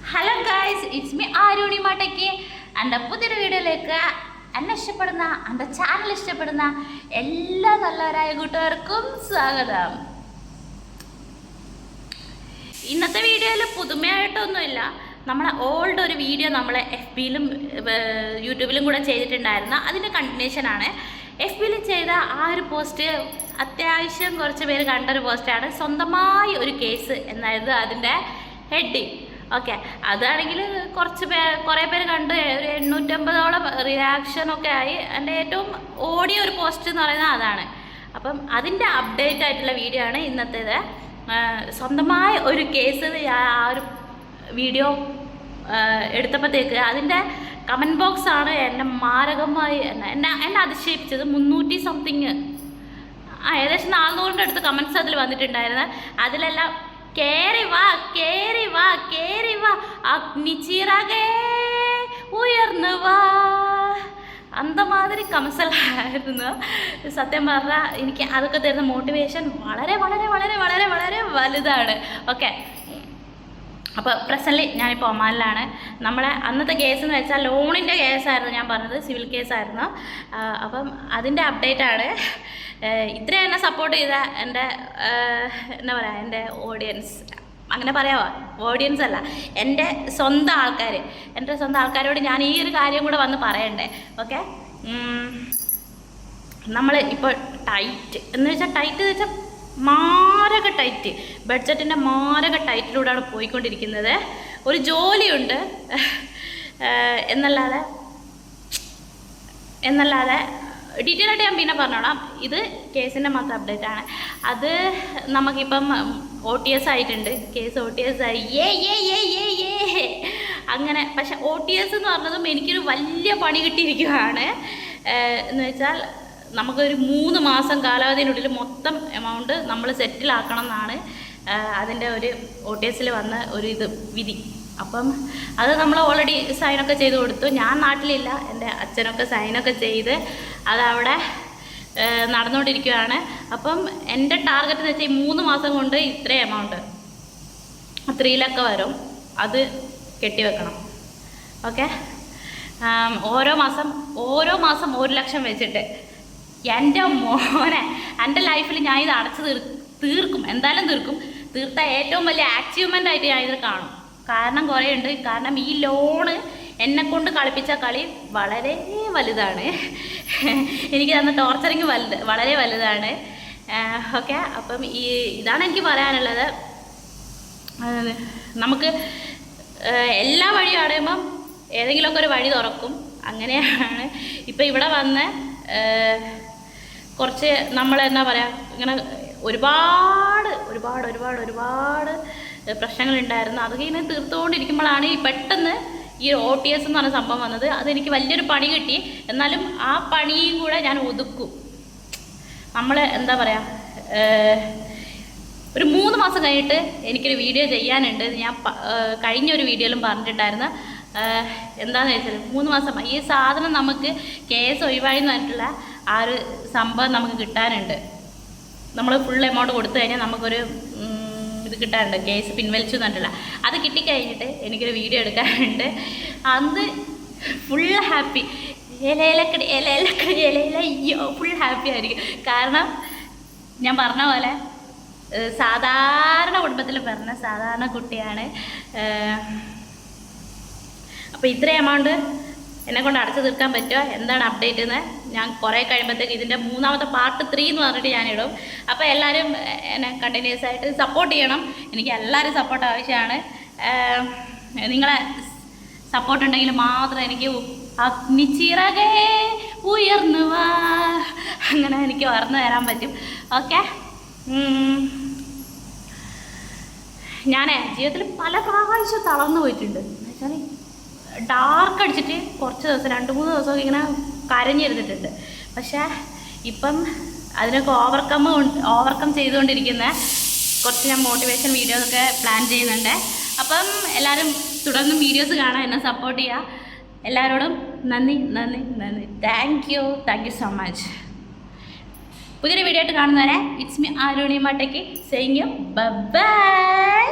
Hello guys it's me Aroni മാട്ടയ്ക്ക് എന്റെ പുതിയൊരു വീഡിയോയിലേക്ക് എന്നെ ഇഷ്ടപ്പെടുന്ന എന്റെ ചാനൽ ഇഷ്ടപ്പെടുന്ന എല്ലാ നല്ലവരായ കൂട്ടുകാർക്കും സ്വാഗതം. ഇന്നത്തെ വീഡിയോയിൽ പുതുമയായിട്ടൊന്നുമില്ല. നമ്മളെ ഓൾഡ് ഒരു വീഡിയോ നമ്മൾ എഫ് ബിയിലും യൂട്യൂബിലും കൂടെ ചെയ്തിട്ടുണ്ടായിരുന്ന അതിന്റെ കണ്ടിന്യൂഷനാണ് എഫ് ബിയിൽ ചെയ്ത ആ ഒരു പോസ്റ്റ് അത്യാവശ്യം കുറച്ച് പേര് കണ്ടൊരു പോസ്റ്റാണ് സ്വന്തമായി ഒരു കേസ് എന്നായിരുന്നു അതിന്റെ ഹെഡിങ് ഓക്കെ. അതാണെങ്കിൽ കുറച്ച് പേ കുറേ പേര് കണ്ട് ഒരു എണ്ണൂറ്റമ്പതോളം റിയാക്ഷനൊക്കെ ആയി. എന്റെ ഏറ്റവും ഓടിയ ഒരു പോസ്റ്റ് എന്ന് പറയുന്നത് അതാണ്. അപ്പം അതിന്റെ അപ്ഡേറ്റ് ആയിട്ടുള്ള വീഡിയോ ആണ് ഇന്നത്തേത്. സ്വന്തമായ ഒരു കേസ് ആ ഒരു വീഡിയോ എടുത്തപ്പോഴത്തേക്ക് അതിന്റെ കമന്റ് ബോക്സ് ആണ് എന്നെ മാരകമായി എന്നെ എന്നെ എന്നെ അതിശയിപ്പിച്ചത്. മുന്നൂറ്റി സംതിങ് ആ ഏകദേശം നാനൂറിന്റെ അടുത്ത് കമൻസ് അതിൽ വന്നിട്ടുണ്ടായിരുന്നു അതിലെല്ലാം കേറി വാ കേറി വാ കേറി വാ. അഗ്നിച്ചിറകേ ഉയർന്നു വാ. അന്തമാതിരി കമസലായിരുന്നു. സത്യം പറഞ്ഞാൽ എനിക്ക് അതൊക്കെ തരുന്ന മോട്ടിവേഷൻ വളരെ വളരെ വളരെ വളരെ വളരെ വലുതാണ്. ഓക്കെ അപ്പോൾ പ്രസന്റ്ലി ഞാനിപ്പോൾ ഒമാനിലാണ്. നമ്മളെ അന്നത്തെ കേസ് എന്ന് വെച്ചാൽ ലോണിന്റെ കേസായിരുന്നു ഞാൻ പറഞ്ഞത് സിവിൽ കേസായിരുന്നു അപ്പം അതിന്റെ അപ്ഡേറ്റ് ആണ്. ഇത്രയും എന്നെ സപ്പോർട്ട് ചെയ്ത എന്റെ എന്താ പറയുക എന്റെ ഓഡിയൻസ് അങ്ങനെ പറയാമോ ഓഡിയൻസ് അല്ല. എന്റെ സ്വന്തം ആൾക്കാർ എന്റെ സ്വന്തം ആൾക്കാരോട് ഞാൻ ഈ ഒരു കാര്യം കൂടെ വന്ന് പറയണ്ടേ? ഓക്കെ നമ്മൾ ഇപ്പോൾ ടൈറ്റ് എന്ന് വെച്ചാൽ ടൈറ്റ് എന്ന് വെച്ചാൽ മാരക ടൈറ്റ് ബഡ്ജറ്റിന്റെ മാരക ടൈറ്റിലൂടെയാണ് പോയിക്കൊണ്ടിരിക്കുന്നത്. ഒരു ജോലിയുണ്ട്. എന്നല്ലാതെ എന്നല്ലാതെ ഡീറ്റെയിൽ ആയിട്ട് ഞാൻ പിന്നെ പറഞ്ഞോളാം. ഇത് കേസിന്റെ മാത്രം അപ്ഡേറ്റ് ആണ്. അത് നമുക്കിപ്പം ഒ ടി എസ് ആയിട്ടുണ്ട്. കേസ് ഒ ടി എസ് ആയി. ഏ ഏ ഏ ഏ ഏ അങ്ങനെ പക്ഷെ ഒ ടി എസ് എന്ന് പറഞ്ഞതും എനിക്കൊരു വലിയ പണി കിട്ടിയിരിക്കുകയാണ് എന്ന് വെച്ചാൽ നമുക്കൊരു മൂന്ന് മാസം കാലാവധിയിനുള്ളിൽ മൊത്തം എമൗണ്ട് നമ്മൾ സെറ്റിലാക്കണം എന്നാണ് അതിന്റെ ഒരു ഒ ടി എസിൽ വന്ന ഒരു ഇത് വിധി. അപ്പം അത് നമ്മൾ ഓൾറെഡി സൈനൊക്കെ ചെയ്ത് കൊടുത്തു. ഞാൻ നാട്ടിലില്ല. എന്റെ അച്ഛനൊക്കെ സൈനൊക്കെ ചെയ്ത് അതവിടെ നടന്നുകൊണ്ടിരിക്കുകയാണ് അപ്പം എന്റെ ടാർഗറ്റ് എന്ന് വെച്ചാൽ ഈ മൂന്ന് മാസം കൊണ്ട് ഇത്രയും എമൗണ്ട് ത്രീലൊക്കെ വരും. അത് കെട്ടിവെക്കണം ഓക്കെ? ഓരോ മാസം ഓരോ മാസം ഒരു ലക്ഷം വെച്ചിട്ട് എന്റെ മോനെ എന്റെ ലൈഫിൽ ഞാൻ ഇത് അടച്ചു തീർ തീർക്കും. എന്തായാലും തീർക്കും. തീർത്ത ഏറ്റവും വലിയ അച്ചീവ്മെന്റ് ആയിട്ട് ഞാൻ ഇത് കാണും. കാരണം കുറേ ഉണ്ട് കാരണം ഈ ലോണ് എന്നെ കൊണ്ട് കളിപ്പിച്ച കളി വളരെ വലുതാണ്. എനിക്ക് തന്ന ടോർച്ചറിങ് വലുത് വളരെ വലുതാണ്. ഓക്കെ അപ്പം ഈ ഇതാണ് എനിക്ക് പറയാനുള്ളത്. നമുക്ക് എല്ലാ വഴിയും അടയുമ്പം ഏതെങ്കിലുമൊക്കെ ഒരു വഴി തുറക്കും. അങ്ങനെയാണ് ഇപ്പം ഇവിടെ വന്ന് കുറച്ച് നമ്മൾ എന്താ പറയുക ഇങ്ങനെ ഒരുപാട് ഒരുപാട് ഒരുപാട് ഒരുപാട് പ്രശ്നങ്ങളുണ്ടായിരുന്നു. അതൊക്കെ ഇങ്ങനെ തീർത്തുകൊണ്ടിരിക്കുമ്പോഴാണ് ഈ പെട്ടെന്ന് ഈ ഒ ടി എസ് എന്ന് പറഞ്ഞ സംഭവം വന്നത്. അതെനിക്ക് വലിയൊരു പണി കിട്ടി. എന്നാലും ആ പണിയും കൂടെ ഞാൻ ഒതുക്കും. നമ്മൾ എന്താ പറയുക ഒരു മൂന്ന് മാസം കഴിഞ്ഞിട്ട് എനിക്കൊരു വീഡിയോ ചെയ്യാനുണ്ട്. ഞാൻ കഴിഞ്ഞ ഒരു വീഡിയോയിലും പറഞ്ഞിട്ടുണ്ടായിരുന്നു. എന്താണെന്ന് വെച്ചാൽ മൂന്ന് മാസം ഈ സാധനം നമുക്ക് കേസ് ഒഴിവായി എന്ന് പറഞ്ഞിട്ടുള്ള ആ ഒരു സംഭവം നമുക്ക് കിട്ടാനുണ്ട്. നമ്മൾ ഫുൾ എമൗണ്ട് കൊടുത്തു കഴിഞ്ഞാൽ നമുക്കൊരു ഇത് കിട്ടാറുണ്ട്. കേസ് പിൻവലിച്ചു എന്നിട്ടുള്ള അത് കിട്ടിക്കഴിഞ്ഞിട്ട് എനിക്കൊരു വീഡിയോ എടുക്കാറുണ്ട് അന്ന് ഫുൾ ഹാപ്പി ഇലയിലക്കടി ഇലയിലക്കടി ഇലയില അയ്യോ ഫുൾ ഹാപ്പി ആയിരിക്കും. കാരണം ഞാൻ പറഞ്ഞ പോലെ സാധാരണ കുടുംബത്തിൽ പറഞ്ഞ സാധാരണ കുട്ടിയാണ്. അപ്പോൾ ഇത്രയും എമൗണ്ട് എന്നെ കൊണ്ട് അടച്ചു തീർക്കാൻ പറ്റുമോ എന്താണ് അപ്ഡേറ്റ് എന്ന് ഞാൻ കുറേ കഴിയുമ്പോഴത്തേക്ക് ഇതിന്റെ മൂന്നാമത്തെ പാർട്ട് ത്രീ എന്ന് പറഞ്ഞിട്ട് ഞാനിടും. അപ്പോൾ എല്ലാവരും എന്നെ കണ്ടിന്യൂസ് ആയിട്ട് സപ്പോർട്ട് ചെയ്യണം. എനിക്ക് എല്ലാവരും സപ്പോർട്ട് ആവശ്യമാണ്. നിങ്ങളെ സപ്പോർട്ട് ഉണ്ടെങ്കിൽ മാത്രം എനിക്ക് അഗ്നിച്ചിറകേ ഉയർന്നു വാ. അങ്ങനെ എനിക്ക് ഉയർന്നു തരാൻ പറ്റും. ഓക്കെ? ഞാൻ ജീവിതത്തിൽ പല പ്രാവശ്യം തളർന്നു പോയിട്ടുണ്ട്. എന്ന് വെച്ചാൽ ഡാർക്ക് അടിച്ചിട്ട് കുറച്ച് ദിവസം രണ്ട് മൂന്ന് ദിവസമൊക്കെ ഇങ്ങനെ കരഞ്ഞിരുന്നിട്ടുണ്ട്. പക്ഷേ ഇപ്പം അതിനൊക്കെ ഓവർകം ഓവർകം ചെയ്തുകൊണ്ടിരിക്കുന്ന കുറച്ച് ഞാൻ മോട്ടിവേഷൻ വീഡിയോസ് ഒക്കെ പ്ലാൻ ചെയ്യുന്നുണ്ട്. അപ്പം എല്ലാവരും തുടർന്നും വീഡിയോസ് കാണാൻ എന്നെ സപ്പോർട്ട് ചെയ്യുക എല്ലാവരോടും നന്ദി നന്ദി നന്ദി. Thank you thank you so much പുതിയൊരു വീഡിയോ ആയിട്ട് കാണുന്നവരെ it's me Aroni saying you bye